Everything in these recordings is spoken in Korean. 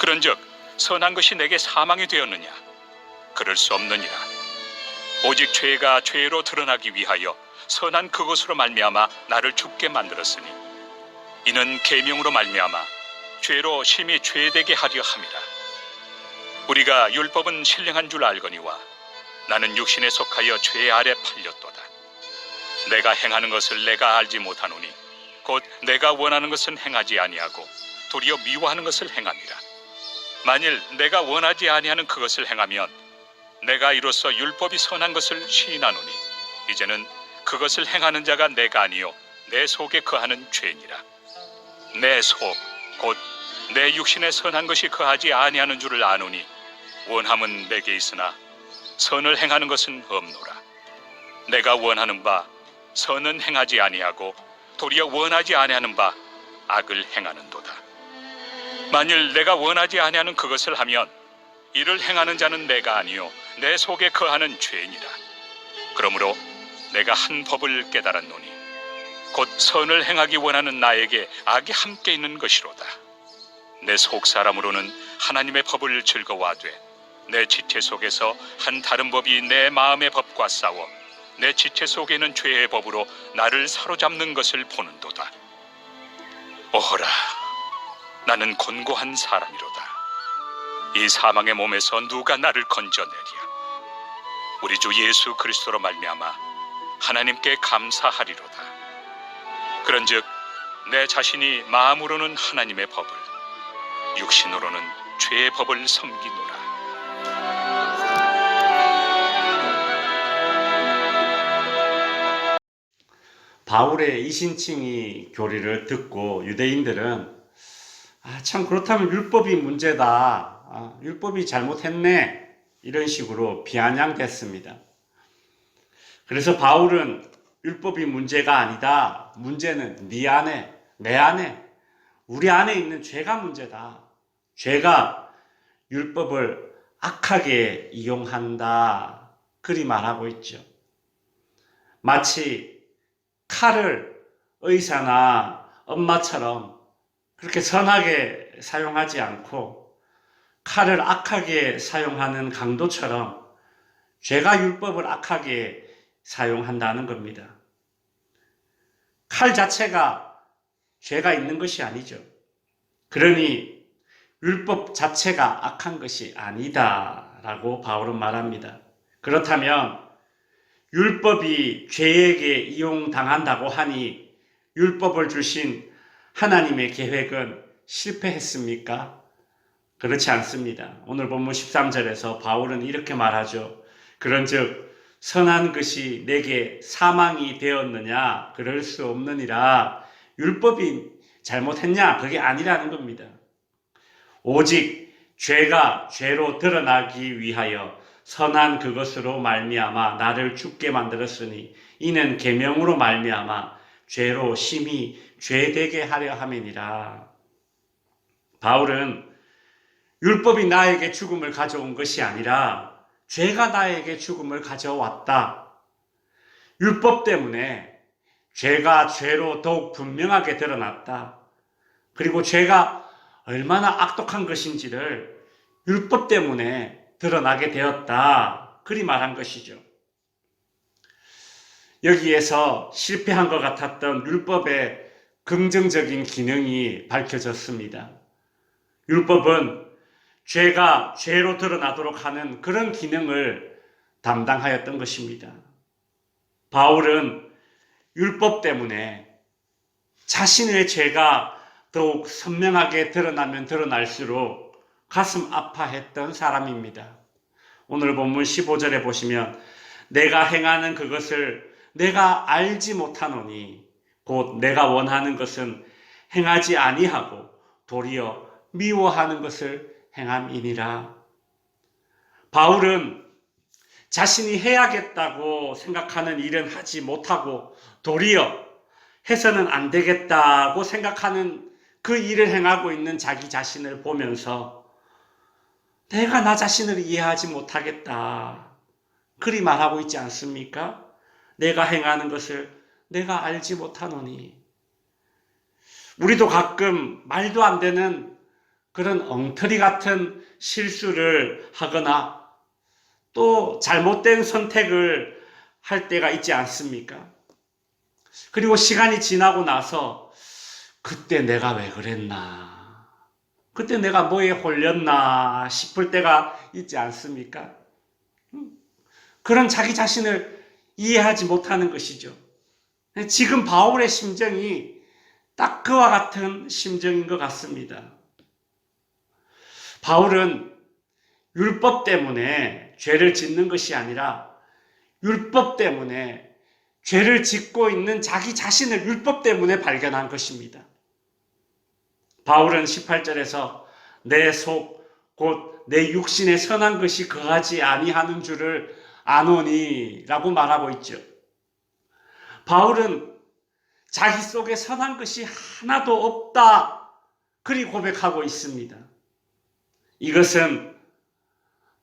그런즉 선한 것이 내게 사망이 되었느냐? 그럴 수 없느니라. 오직 죄가 죄로 드러나기 위하여 선한 그것으로 말미암아 나를 죽게 만들었으니 이는 계명으로 말미암아 죄로 심히 죄되게 하려 함이라. 우리가 율법은 신령한 줄 알거니와 나는 육신에 속하여 죄 아래 팔렸도다. 내가 행하는 것을 내가 알지 못하노니 곧 내가 원하는 것은 행하지 아니하고 도리어 미워하는 것을 행함이라. 만일 내가 원하지 아니하는 그것을 행하면 내가 이로써 율법이 선한 것을 시인하노니 이제는 그것을 행하는 자가 내가 아니요 내 속에 거하는 죄니라. 내 속 곧 내 육신에 선한 것이 거하지 아니하는 줄을 아노니 원함은 내게 있으나 선을 행하는 것은 없노라. 내가 원하는 바 선은 행하지 아니하고 도리어 원하지 아니하는 바 악을 행하는도다. 만일 내가 원하지 아니하는 그것을 하면 이를 행하는 자는 내가 아니요 내 속에 거하는 죄니라. 그러므로 내가 한 법을 깨달았노니 곧 선을 행하기 원하는 나에게 악이 함께 있는 것이로다. 내 속 사람으로는 하나님의 법을 즐거워하되 내 지체 속에서 한 다른 법이 내 마음의 법과 싸워 내 지체 속에 는 죄의 법으로 나를 사로잡는 것을 보는도다. 오호라, 나는 곤고한 사람이로다. 이 사망의 몸에서 누가 나를 건져내랴? 우리 주 예수 그리스도로 말미암아 하나님께 감사하리로다. 그런즉 내 자신이 마음으로는 하나님의 법을, 육신으로는 죄의 법을 섬기노라. 바울의 이신칭이 교리를 듣고 유대인들은 아, 참 그렇다면 율법이 문제다. 아, 율법이 잘못했네. 이런 식으로 비아냥됐습니다. 그래서 바울은 율법이 문제가 아니다. 문제는 네 안에, 내 안에, 우리 안에 있는 죄가 문제다. 죄가 율법을 악하게 이용한다. 그리 말하고 있죠. 마치 칼을 의사나 엄마처럼 그렇게 선하게 사용하지 않고 칼을 악하게 사용하는 강도처럼 죄가 율법을 악하게 사용한다는 겁니다. 칼 자체가 죄가 있는 것이 아니죠. 그러니 율법 자체가 악한 것이 아니다라고 바울은 말합니다. 그렇다면 율법이 죄에게 이용당한다고 하니 율법을 주신 하나님의 계획은 실패했습니까? 그렇지 않습니다. 오늘 본문 13절에서 바울은 이렇게 말하죠. 그런즉 선한 것이 내게 사망이 되었느냐? 그럴 수 없느니라. 율법이 잘못했냐? 그게 아니라는 겁니다. 오직 죄가 죄로 드러나기 위하여 선한 그것으로 말미암아 나를 죽게 만들었으니 이는 계명으로 말미암아 죄로 심히 죄되게 하려 함이니라. 바울은 율법이 나에게 죽음을 가져온 것이 아니라 죄가 나에게 죽음을 가져왔다. 율법 때문에 죄가 죄로 더욱 분명하게 드러났다. 그리고 죄가 얼마나 악독한 것인지를 율법 때문에 드러나게 되었다. 그리 말한 것이죠. 여기에서 실패한 것 같았던 율법의 긍정적인 기능이 밝혀졌습니다. 율법은 죄가 죄로 드러나도록 하는 그런 기능을 담당하였던 것입니다. 바울은 율법 때문에 자신의 죄가 더욱 선명하게 드러나면 드러날수록 가슴 아파했던 사람입니다. 오늘 본문 15절에 보시면 내가 행하는 그것을 내가 알지 못하노니 곧 내가 원하는 것은 행하지 아니하고 도리어 미워하는 것을 행함이니라. 바울은 자신이 해야겠다고 생각하는 일은 하지 못하고 도리어 해서는 안 되겠다고 생각하는 그 일을 행하고 있는 자기 자신을 보면서 내가 나 자신을 이해하지 못하겠다. 그리 말하고 있지 않습니까? 내가 행하는 것을 내가 알지 못하노니. 우리도 가끔 말도 안 되는 그런 엉터리 같은 실수를 하거나 또 잘못된 선택을 할 때가 있지 않습니까? 그리고 시간이 지나고 나서 그때 내가 왜 그랬나? 그때 내가 뭐에 홀렸나 싶을 때가 있지 않습니까? 음, 그런 자기 자신을 이해하지 못하는 것이죠. 지금 바울의 심정이 딱 그와 같은 심정인 것 같습니다. 바울은 율법 때문에 죄를 짓는 것이 아니라 율법 때문에 죄를 짓고 있는 자기 자신을 율법 때문에 발견한 것입니다. 바울은 18절에서 내 속, 곧 내 육신에 선한 것이 거하지 아니하는 줄을 아노니 라고 말하고 있죠. 바울은 자기 속에 선한 것이 하나도 없다. 그리 고백하고 있습니다. 이것은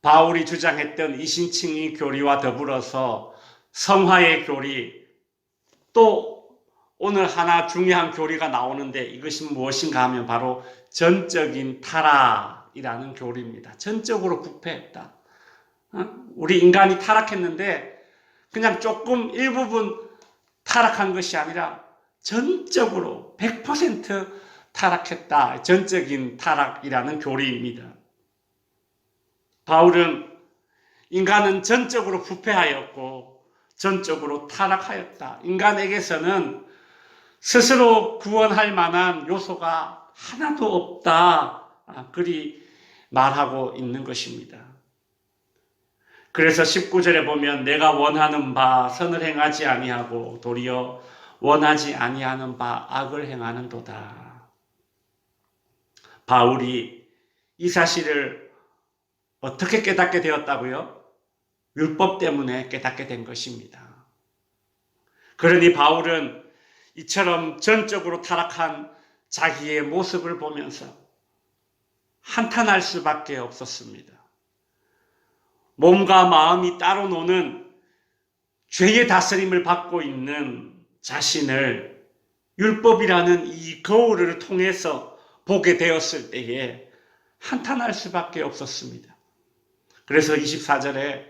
바울이 주장했던 이신칭의 교리와 더불어서 성화의 교리, 또 오늘 하나 중요한 교리가 나오는데 이것이 무엇인가 하면 바로 전적인 타락이라는 교리입니다. 전적으로 부패했다. 어? 우리 인간이 타락했는데 그냥 조금 일부분 타락한 것이 아니라 전적으로 100% 타락했다. 전적인 타락이라는 교리입니다. 바울은 인간은 전적으로 부패하였고 전적으로 타락하였다. 인간에게서는 스스로 구원할 만한 요소가 하나도 없다. 아, 그리 말하고 있는 것입니다. 그래서 19절에 보면 내가 원하는 바 선을 행하지 아니하고 도리어 원하지 아니하는 바 악을 행하는도다. 바울이 이 사실을 어떻게 깨닫게 되었다고요? 율법 때문에 깨닫게 된 것입니다. 그러니 바울은 이처럼 전적으로 타락한 자기의 모습을 보면서 한탄할 수밖에 없었습니다. 몸과 마음이 따로 노는 죄의 다스림을 받고 있는 자신을 율법이라는 이 거울을 통해서 보게 되었을 때에 한탄할 수밖에 없었습니다. 그래서 24절에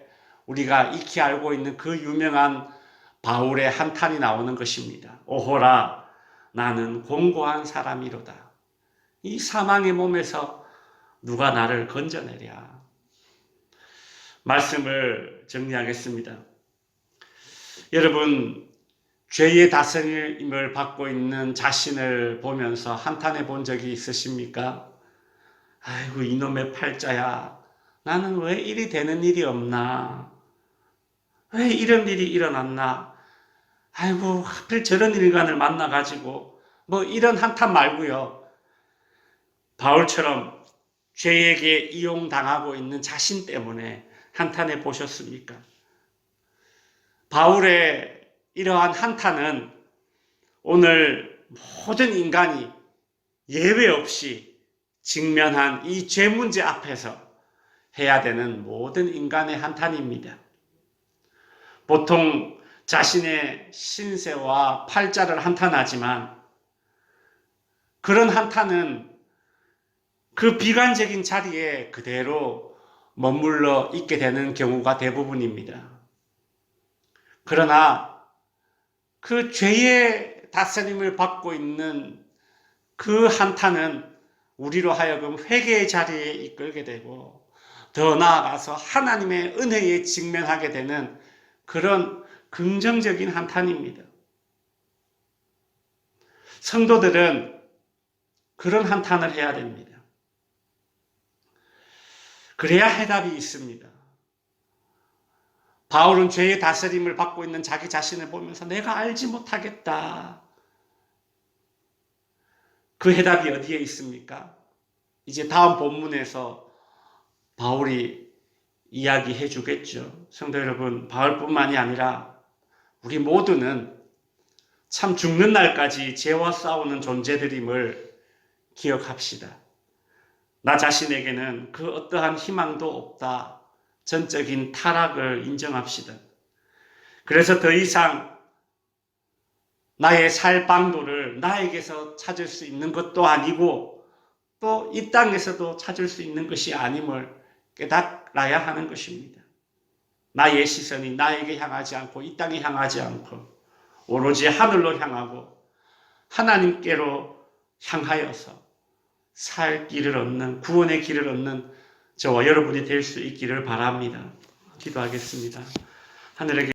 우리가 익히 알고 있는 그 유명한 바울의 한탄이 나오는 것입니다. 오호라, 나는 공고한 사람이로다. 이 사망의 몸에서 누가 나를 건져내랴. 말씀을 정리하겠습니다. 여러분, 죄의 다스림을 받고 있는 자신을 보면서 한탄해 본 적이 있으십니까? 아이고, 이놈의 팔자야. 나는 왜 이리 되는 일이 없나? 왜 이런 일이 일어났나? 아이고, 하필 저런 인간을 만나가지고, 뭐 이런 한탄 말고요. 바울처럼 죄에게 이용당하고 있는 자신 때문에 한탄해 보셨습니까? 바울의 이러한 한탄은 오늘 모든 인간이 예외 없이 직면한 이 죄 문제 앞에서 해야 되는 모든 인간의 한탄입니다. 보통 자신의 신세와 팔자를 한탄하지만 그런 한탄은 그 비관적인 자리에 그대로 머물러 있게 되는 경우가 대부분입니다. 그러나 그 죄의 다스림을 받고 있는 그 한탄은 우리로 하여금 회개의 자리에 이끌게 되고 더 나아가서 하나님의 은혜에 직면하게 되는 그런 긍정적인 한탄입니다. 성도들은 그런 한탄을 해야 됩니다. 그래야 해답이 있습니다. 바울은 죄의 다스림을 받고 있는 자기 자신을 보면서 내가 알지 못하겠다. 그 해답이 어디에 있습니까? 이제 다음 본문에서 바울이 이야기해 주겠죠. 성도 여러분, 바울뿐만이 아니라 우리 모두는 참 죽는 날까지 죄와 싸우는 존재들임을 기억합시다. 나 자신에게는 그 어떠한 희망도 없다. 전적인 타락을 인정합시다. 그래서 더 이상 나의 살 방도를 나에게서 찾을 수 있는 것도 아니고 또 이 땅에서도 찾을 수 있는 것이 아님을 깨달아야 하는 것입니다. 나의 시선이 나에게 향하지 않고 이 땅에 향하지 않고 오로지 하늘로 향하고 하나님께로 향하여서 살 길을 얻는 구원의 길을 얻는 저와 여러분이 될 수 있기를 바랍니다. 기도하겠습니다. 하늘에